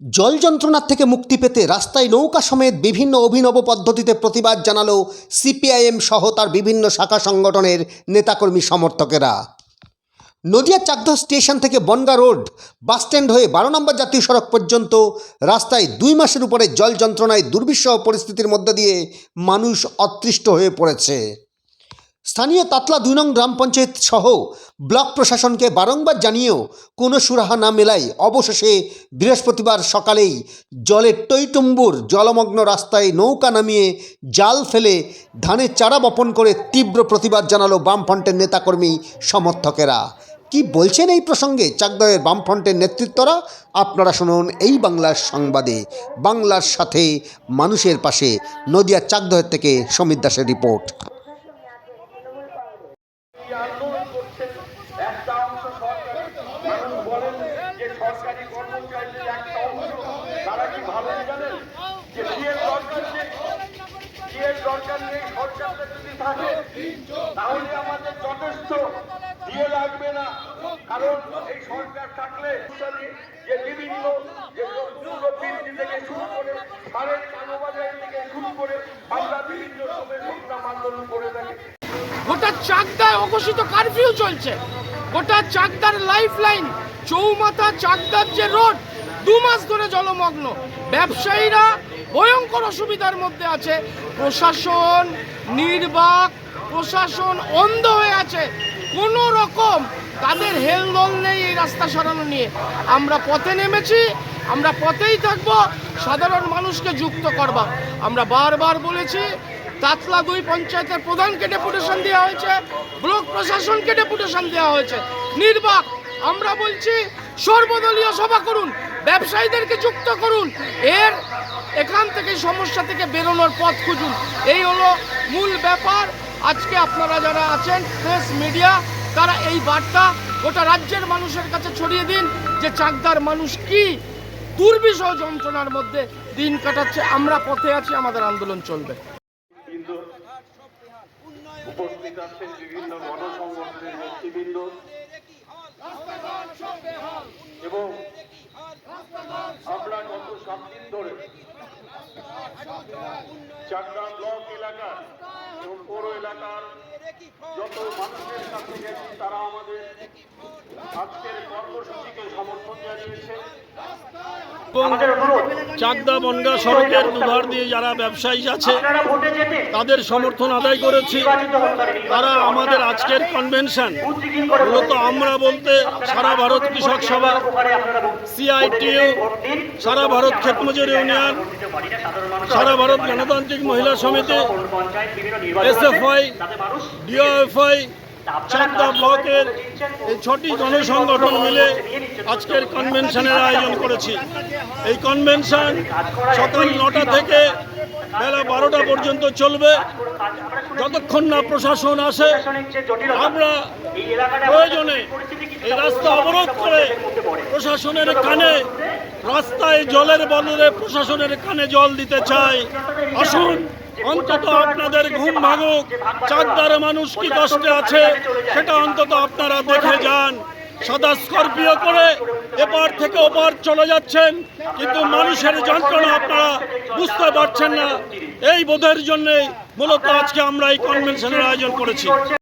জল যন্ত্রণার থেকে মুক্তি পেতে রাস্তায় নৌকা সমেত বিভিন্ন অভিনব পদ্ধতিতে প্রতিবাদ জানালো সিপিআইএম সহ তার বিভিন্ন শাখা সংগঠনের নেতাকর্মী সমর্থকেরা। নদিয়ার চাকদহ স্টেশন থেকে বনগা রোড বাসস্ট্যান্ড হয়ে বারো নম্বর জাতীয় সড়ক পর্যন্ত রাস্তায় দুই মাসের উপরে জল যন্ত্রণায় দুর্বিষহ পরিস্থিতির মধ্য দিয়ে মানুষ অতৃষ্ট হয়ে পড়েছে। স্থানীয় তাতলা দুই নং গ্রাম পঞ্চায়েত সহ ব্লক প্রশাসনকে বারংবার জানিয়েও কোনো সুরাহা না মেলায় অবশেষে বৃহস্পতিবার সকালেই জলের টইটুম্বুর জলমগ্ন রাস্তায় নৌকা নামিয়ে জাল ফেলে ধানের চারা বপন করে তীব্র প্রতিবাদ জানালো বামফ্রন্টের নেতাকর্মী সমর্থকেরা। কি বলছেন এই প্রসঙ্গে চাকদহের বামফ্রন্টের নেতৃত্বরা? আপনারা শুনুন এই বাংলার সংবাদে। বাংলার সাথে মানুষের পাশে। নদিয়ার চাকদহের থেকে সমীর দাসের রিপোর্ট এই আন্দোলন করছেন একটা অংশ সরকারি মানুষ বলেন যে সরকারি কর্মচারীদের একটা অংশ। তারা কি ভালো জানেন যে বিয়ের দরকার নেই? বিয়ের দরকার নেই, সরকারটা যদি থাকে, তাহলে আমাদের যথেষ্ট বিয়ে লাগবে না। কারণ এই সরকার থাকলে যে বিভিন্ন যে বৃদ্ধি থেকে শুরু করে সারের কালোবাজারি থেকে শুরু করে আমরা বিভিন্ন সময় সংগ্রাম আন্দোলন করে থাকি। গোটা চাকদায় অঘোষিত কারফিউ চলছে। গোটা চাকদার লাইফ লাইন চৌমাথা চাকদার যে রোড, দু মাস ধরে জলমগ্ন। ব্যবসায়ীরা ভয়ঙ্কর অসুবিধার মধ্যে আছে। প্রশাসন নির্বাক, প্রশাসন অন্ধ হয়ে আছে। কোনো রকম তাদের হেলদোল নেই এই রাস্তা সরানো নিয়ে। আমরা পথে নেমেছি, আমরা পথেই থাকব, সাধারণ মানুষকে যুক্ত করবা আমরা বারবার বলেছি, তাতলা দুই পঞ্চায়েতের প্রধানকে ডেপুটেশন দেওয়া হয়েছে, ব্লক প্রশাসনকে ডেপুটেশন দেওয়া হয়েছে। নির্বাক আমরা বলছি সর্বদলীয় সভা করুন, ব্যবসায়ীদেরকে যুক্ত করুন, এর এখান থেকে সমস্যা থেকে বেরোনোর পথ খুঁজুন। এই হলো মূল ব্যাপার। আজকে আপনারা যারা আছেন প্রেস মিডিয়া তারা এই বার্তা গোটা রাজ্যের মানুষের কাছে ছড়িয়ে দিন যে চাকদার মানুষ কি দুর্বিষহ যন্ত্রণার মধ্যে দিন কাটাচ্ছে। আমরা পথে আছি, আমাদের আন্দোলন চলবে। উপস্থিত আছেন বিভিন্ন গণসংগঠনের নেতৃবৃন্দ এবং আমরা গত সাত দিন ধরে চাকদা ব্লক এলাকার পৌর এলাকার যত মানুষের কাছে গেছি তারা আমাদের আজকের কর্মসূচিকে সমর্থন জানিয়েছে চাকদা বনগা সড়কের দুধার দিয়ে যারা ব্যবসায়ী আছে তাদের সমর্থন আদায় করেছি। তারা আমাদের আজকের কনভেনশন মূলত আমরা বলতে সারা ভারত কৃষক সভা সিআইটিউ সারা ভারত ক্ষেতমজুর ইউনিয়ন সারা ভারত গণতান্ত্রিক মহিলা সমিতি এসএফআই ডিওএফআই চাকদা ব্লকের এই ছটি জনসংগঠন মিলে আজকের কনভেনশনের আয়োজন করেছি। এই কনভেনশন সকাল নটা থেকে বেলা বারোটা পর্যন্ত চলবে। যতক্ষণ না প্রশাসন আসে আমরা প্রয়োজনে এই রাস্তা অবরোধ করে প্রশাসনের কানে রাস্তায় জলের বদলে প্রশাসনের কানে জল দিতে চাই। আসুন। অন্তত আপনাদের ঘুম ভাঙুক। চাকদার মানুষ কি কষ্টে আছে সেটা অন্তত আপনারা দেখে যান। সাদা স্করপিও করে এপার থেকে ওপার চলে যাচ্ছেন কিন্তু মানুষের যন্ত্রণা আপনারা বুঝতে পারছেন না। এই বোধের জন্যে মূলত আজকে আমরা এই কনভেনশনের আয়োজন করেছি।